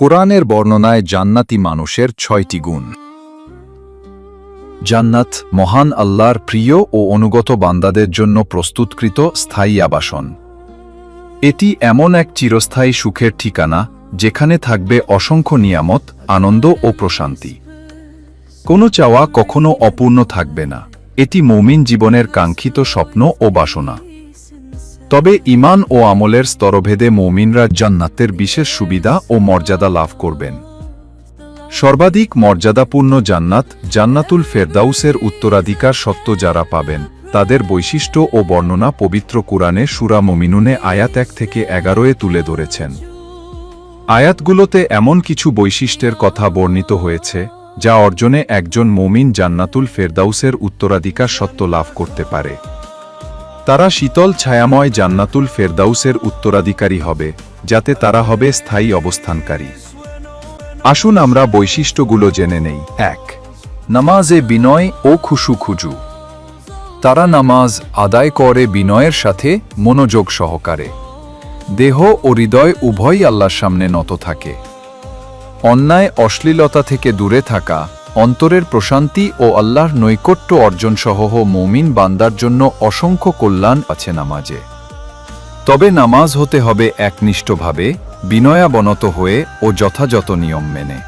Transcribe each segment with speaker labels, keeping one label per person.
Speaker 1: কোরআনের বর্ণনায় জান্নাতি মানুষের ছয়টি গুণ। জান্নাত মহান আল্লাহর প্রিয় ও অনুগত বান্দাদের জন্য প্রস্তুতকৃত স্থায়ী আবাসন। এটি এমন এক চিরস্থায়ী সুখের ঠিকানা, যেখানে থাকবে অসংখ্য নিয়ামত, আনন্দ ও প্রশান্তি। কোনো চাওয়া কখনো অপূর্ণ থাকবে না। এটি মৌমিন জীবনের কাঙ্ক্ষিত স্বপ্ন ও বাসনা। তবে ইমান ও আমলের স্তরভেদে মৌমিনরা জান্নাতের বিশেষ সুবিধা ও মর্যাদা লাভ করবেন। সর্বাধিক মর্যাদাপূর্ণ জান্নাত জান্নাতুল ফেরদাউসের উত্তরাধিকার সত্ত্ব যারা পাবেন, তাদের বৈশিষ্ট্য ও বর্ণনা পবিত্র কুরআনে সুরা মমিনুনে আয়াত এক থেকে এগারোয়ে তুলে ধরেছেন। আয়াতগুলোতে এমন কিছু বৈশিষ্ট্যের কথা বর্ণিত হয়েছে, যা অর্জনে একজন মমিন জান্নাতুল ফেরদাউসের উত্তরাধিকার সত্ত্ব লাভ করতে পারে। তারা শীতল ছায়াময় জান্নাতুল ফেরদাউসের উত্তরাধিকারী হবে, যাতে তারা হবে স্থায়ী অবস্থানকারী। আসুন আমরা বৈশিষ্ট্যগুলো জেনে নেই। এক, নামাজে বিনয় ও খুশু খুজু তারা নামাজ আদায় করে বিনয়ের সাথে মনোযোগ সহকারে। দেহ ও হৃদয় উভয়ই আল্লাহর সামনে নত থাকে। অন্যায় অশ্লীলতা থেকে দূরে থাকা অন্তরের প্রশান্তি ও আল্লাহর নৈকট্য অর্জনসহ মৌমিন বান্দার জন্য অসংখ্য কল্যাণ আছে নামাজে। তবে নামাজ হতে হবে একনিষ্ঠভাবে, বিনয়াবনত হয়ে ও যথাযথ নিয়ম মেনে।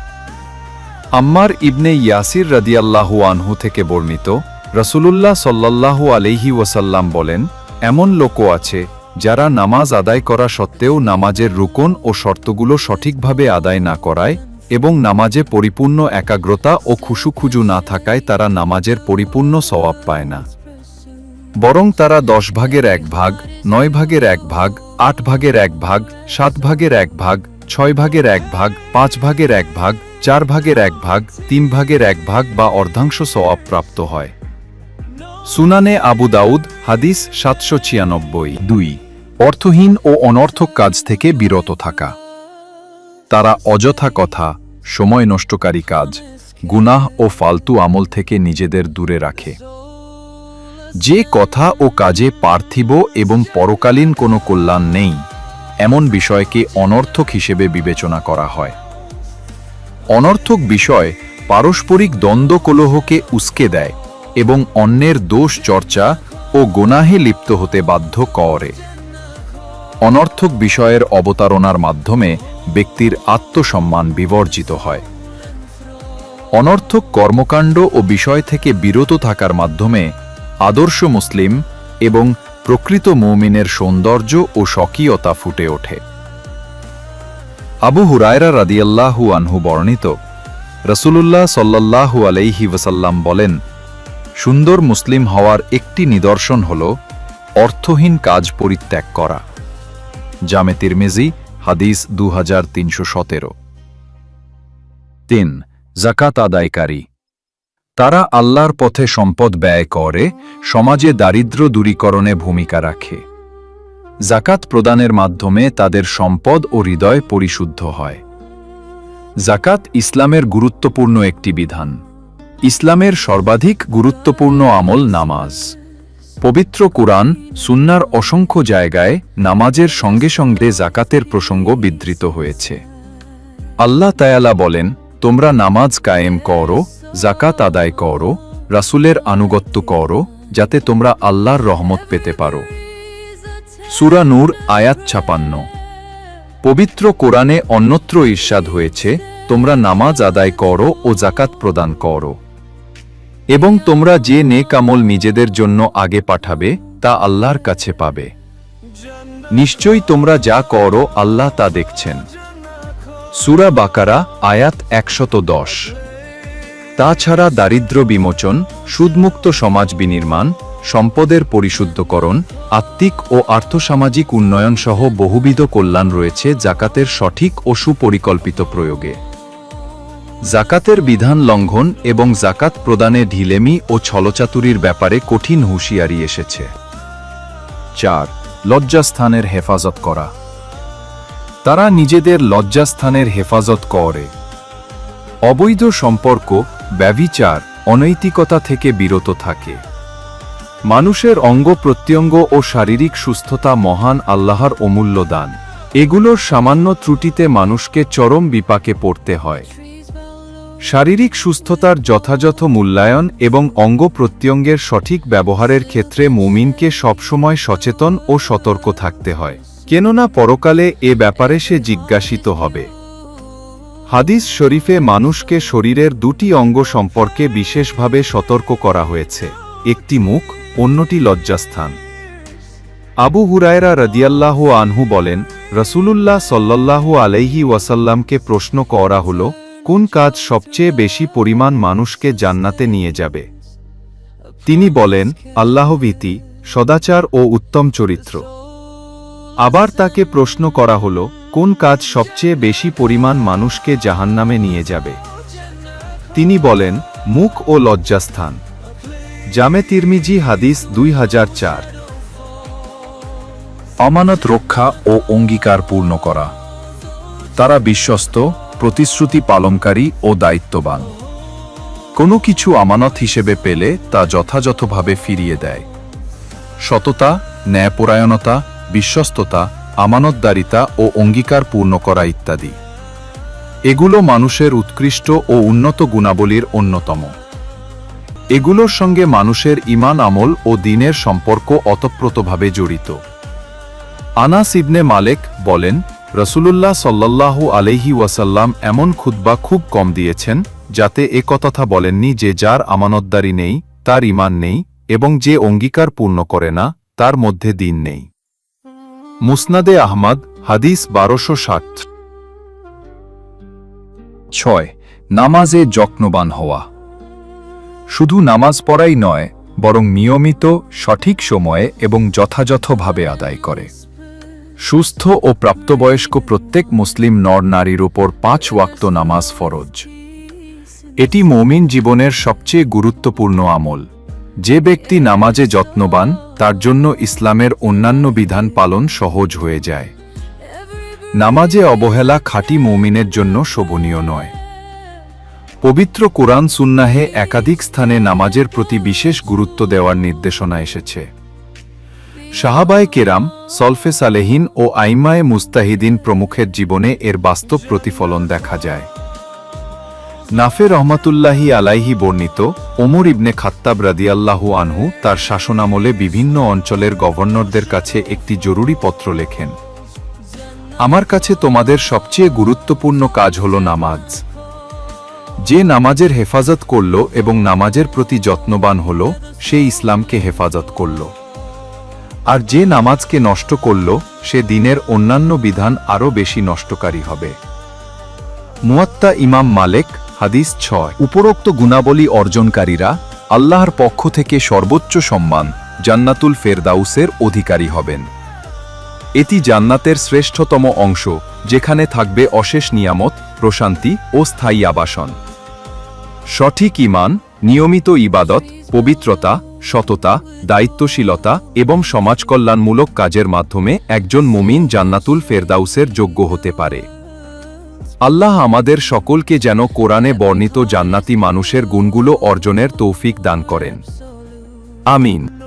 Speaker 1: আম্মার ইবনে ইয়াসির রাদিয়াল্লাহু আনহু থেকে বর্ণিত, রসুলুল্লাহ সাল্লাল্লাহু আলাইহি ওয়াসাল্লাম বলেন, এমন লোকও আছে যারা নামাজ আদায় করা সত্ত্বেও নামাজের রুকন ও শর্তগুলো সঠিকভাবে আদায় না করায় এবং নামাজে পরিপূর্ণ একাগ্রতা ও খুশুখুজু না থাকায় তারা নামাজের পরিপূর্ণ সওয়াব পায় না। বরং তারা দশ ভাগের এক ভাগ, নয় ভাগের এক ভাগ, আট ভাগের এক ভাগ, সাত ভাগের এক ভাগ, ছয় ভাগের এক ভাগ, পাঁচ ভাগের এক ভাগ, চার ভাগের এক ভাগ, তিন ভাগের এক ভাগ বা অর্ধাংশ সওয়াব প্রাপ্ত হয়। সুনানে আবু দাউদ, হাদিস সাতশো ছিয়ানব্বই দুই। অর্থহীন ও অনর্থক কাজ থেকে বিরত থাকা। তারা অযথা কথা সময় নষ্টকারী কাজ, গুনাহ ও ফালতু আমল থেকে নিজেদের দূরে রাখে। যে কথা ও কাজে পার্থিব এবং পরকালীন কোনো কল্যাণ নেই, এমন বিষয়কে অনর্থক হিসেবে বিবেচনা করা হয়। অনর্থক বিষয় পারস্পরিক দ্বন্দ্ব কলহকে উস্কে দেয় এবং অন্যের দোষ চর্চা ও গোনাহে লিপ্ত হতে বাধ্য করে। অনর্থক বিষয়ের অবতারণার মাধ্যমে ব্যক্তির আত্মসম্মান বিবর্জিত হয়। অনর্থক কর্মকাণ্ড ও বিষয় থেকে বিরত থাকার মাধ্যমে আদর্শ মুসলিম এবং প্রকৃত মৌমিনের সৌন্দর্য ও স্বকীয়তা ফুটে ওঠে। আবু হুরায়রা রাদিয়াল্লাহু আনহু বর্ণিত, রসুলুল্লাহ সল্লাল্লাহু আলাইহি ওয়াসাল্লাম বলেন, সুন্দর মুসলিম হওয়ার একটি নিদর্শন হল অর্থহীন কাজ পরিত্যাগ করা। জামে তিরমিজি হাদিস দু হাজার তিনশো সতেরো। তিন জাকাত আদায়কারী। তারা আল্লাহর পথে সম্পদ ব্যয় করে, সমাজে দারিদ্র্য দূরীকরণে ভূমিকা রাখে। জাকাত প্রদানের মাধ্যমে তাদের সম্পদ ও হৃদয় পরিশুদ্ধ হয়। জাকাত ইসলামের গুরুত্বপূর্ণ একটি বিধান। ইসলামের সর্বাধিক গুরুত্বপূর্ণ আমল নামাজ। পবিত্র কুরআন, সুন্নার অসংখ্য জায়গায় নামাজের সঙ্গে সঙ্গে জাকাতের প্রসঙ্গ বিধৃত হয়েছে। আল্লাহ তায়ালা বলেন, তোমরা নামাজ কায়েম করো জাকাত আদায় করো, রাসুলের আনুগত্য করো, যাতে তোমরা আল্লাহর রহমত পেতে পারো। সুরানুর আয়াত ছাপান্ন। পবিত্র কোরআনে অন্যত্র ঈর্ষাদ হয়েছে, তোমরা নামাজ আদায় করো ও জাকাত প্রদান করো। এবং তোমরা যে নেক আমল নিজেদের জন্য আগে পাঠাবে, তা আল্লাহর কাছে পাবে। নিশ্চয়ই তোমরা যা করো, আল্লাহ তা দেখছেন। সুরা বাকারা, আয়াত একশত দশ। তাছাড়া দারিদ্র বিমোচন, সুদমুক্ত সমাজ বিনির্মাণ, সম্পদের পরিশুদ্ধকরণ, আত্মিক ও আর্থসামাজিক উন্নয়ন সহ বহুবিধ কল্যাণ রয়েছে জাকাতের সঠিক ও সুপরিকল্পিত প্রয়োগে। জাকাতের বিধান লঙ্ঘন এবং জাকাত প্রদানে ঢিলেমি ও ছলচাতুরির ব্যাপারে কঠিন হুঁশিয়ারি এসেছে। চার, লজ্জাস্থানের হেফাজত করা। তারা নিজেদের লজ্জাস্থানের হেফাজত করে। অবৈধ সম্পর্ক, ব্যভিচার, অনৈতিকতা থেকে বিরত থাকে। মানুষের অঙ্গ প্রত্যঙ্গ ও শারীরিক সুস্থতা মহান আল্লাহর অমূল্য দান। এগুলোর সামান্য ত্রুটিতে মানুষকে চরম বিপাকে পড়তে হয়। শারীরিক সুস্থতার যথাযথ মূল্যায়ন এবং অঙ্গ প্রত্যঙ্গের সঠিক ব্যবহারের ক্ষেত্রে মুমিনকে সবসময় সচেতন ও সতর্ক থাকতে হয়। কেননা পরকালে এ ব্যাপারে সে জিজ্ঞাসিত হবে। হাদিস শরীফে মানুষকে শরীরের দুটি অঙ্গ সম্পর্কে বিশেষভাবে সতর্ক করা হয়েছে, একটি মুখ, অন্যটি লজ্জাস্থান। আবু হুরায়রা রদিয়াল্লাহ আনহু বলেন, রসুলুল্লাহ সল্লাল্লাহু আলাইহি ওয়াসাল্লামকে প্রশ্ন করা হল কোন কাজ সবচেয়ে বেশি পরিমাণ মানুষকে জান্নাতে নিয়ে যাবে? তিনি বলেন, আল্লাহভীতি, সদাচার ও উত্তম চরিত্র। আবার তাকে প্রশ্ন করা হল, কোন কাজ সবচেয়ে বেশি পরিমাণ মানুষকে জাহান্নামে নিয়ে যাবে? তিনি বলেন, মুখ ও লজ্জাস্থান। জামে তিরমিজি হাদিস দুই হাজার চার। অমানত রক্ষা ও অঙ্গীকার পূর্ণ করা। তারা বিশ্বস্ত প্রতিশ্রুতি পালনকারী ও দায়িত্ববান। কোনো কিছু আমানত হিসেবে পেলে তা যথাযথভাবে ফিরিয়ে দেয়। সততা, ন্যায়পরায়ণতা, বিশ্বস্ততা, আমানতদারিতা ও অঙ্গীকার পূর্ণ করা ইত্যাদি। এগুলো মানুষের উৎকৃষ্ট ও উন্নত গুণাবলীর অন্যতম। এগুলোর সঙ্গে মানুষের ইমান আমল ও দিনের সম্পর্ক অতপ্রতভাবে জড়িত। আনাস ইবনে মালেক বলেন রসুলুল্লাহ সাল্লাল্লাহু আলাইহি ওয়াসাল্লাম এমন খুতবা খুব কম দিয়েছেন, যাতে এ কথা বলেননি যে যার আমানতদারি নেই, তার ইমান নেই, এবং যে অঙ্গীকার পূর্ণ করে না, তার মধ্যে দিন নেই। মুসনাদে আহমদ, হাদিস বারোশো ষাট। ছয়, নামাজে যত্নবান হওয়া। শুধু নামাজ পড়াই নয়, বরং নিয়মিত, সঠিক সময়ে এবং যথাযথভাবে আদায় করে। সুস্থ ও প্রাপ্তবয়স্ক প্রত্যেক মুসলিম নর নারীর উপর পাঁচ ওয়াক্ত নামাজ ফরজ। এটি মমিন জীবনের সবচেয়ে গুরুত্বপূর্ণ আমল। যে ব্যক্তি নামাজে যত্নবান, তার জন্য ইসলামের অন্যান্য বিধান পালন সহজ হয়ে যায়। নামাজে অবহেলা খাঁটি মৌমিনের জন্য শোভনীয় নয়। পবিত্র কোরআন সুন্নাহে একাধিক স্থানে নামাজের প্রতি বিশেষ গুরুত্ব দেওয়ার নির্দেশনা এসেছে। সাহাবায় কেরাম, সলফে সালেহিন ও আইমায়ে মুস্তাহিদিন প্রমুখের জীবনে এর বাস্তব প্রতিফলন দেখা যায়। নাফে রহমাতুল্লাহি আলাইহি বর্ণিত ওমর ইবনে খাত্তাব রাদিয়াল্লাহু আনহু তার শাসনামলে বিভিন্ন অঞ্চলের গভর্নরদের কাছে একটি জরুরি পত্র লেখেন, আমার কাছে তোমাদের সবচেয়ে গুরুত্বপূর্ণ কাজ হল নামাজ। যে নামাজের হেফাজত করল এবং নামাজের প্রতি যত্নবান হল, সে ইসলামকে হেফাজত করল। আর যে নামাজকে নষ্ট করল, সে দিনের অন্যান্য বিধান আরও বেশি নষ্টকারী হবে। মুয়াত্তা ইমাম মালেক, হাদিস ছয়। উপরোক্ত গুণাবলী অর্জনকারীরা আল্লাহর পক্ষ থেকে সর্বোচ্চ সম্মান জান্নাতুল ফেরদাউসের অধিকারী হবেন। এটি জান্নাতের শ্রেষ্ঠতম অংশ, যেখানে থাকবে অশেষ নিয়ামত, প্রশান্তি ও স্থায়ী আবাসন। সঠিক ইমান নিয়মিত ইবাদত, পবিত্রতা সততা, দায়িত্বশীলতা এবং সমাজকল্যাণমূলক কাজের মাধ্যমে একজন মুমিন জান্নাতুল ফেরদাউসের যোগ্য হতে পারে। আল্লাহ আমাদের সকলকে যেন কোরআনে বর্ণিত জান্নাতি মানুষের গুণগুলো অর্জনের তৌফিক দান করেন। আমিন।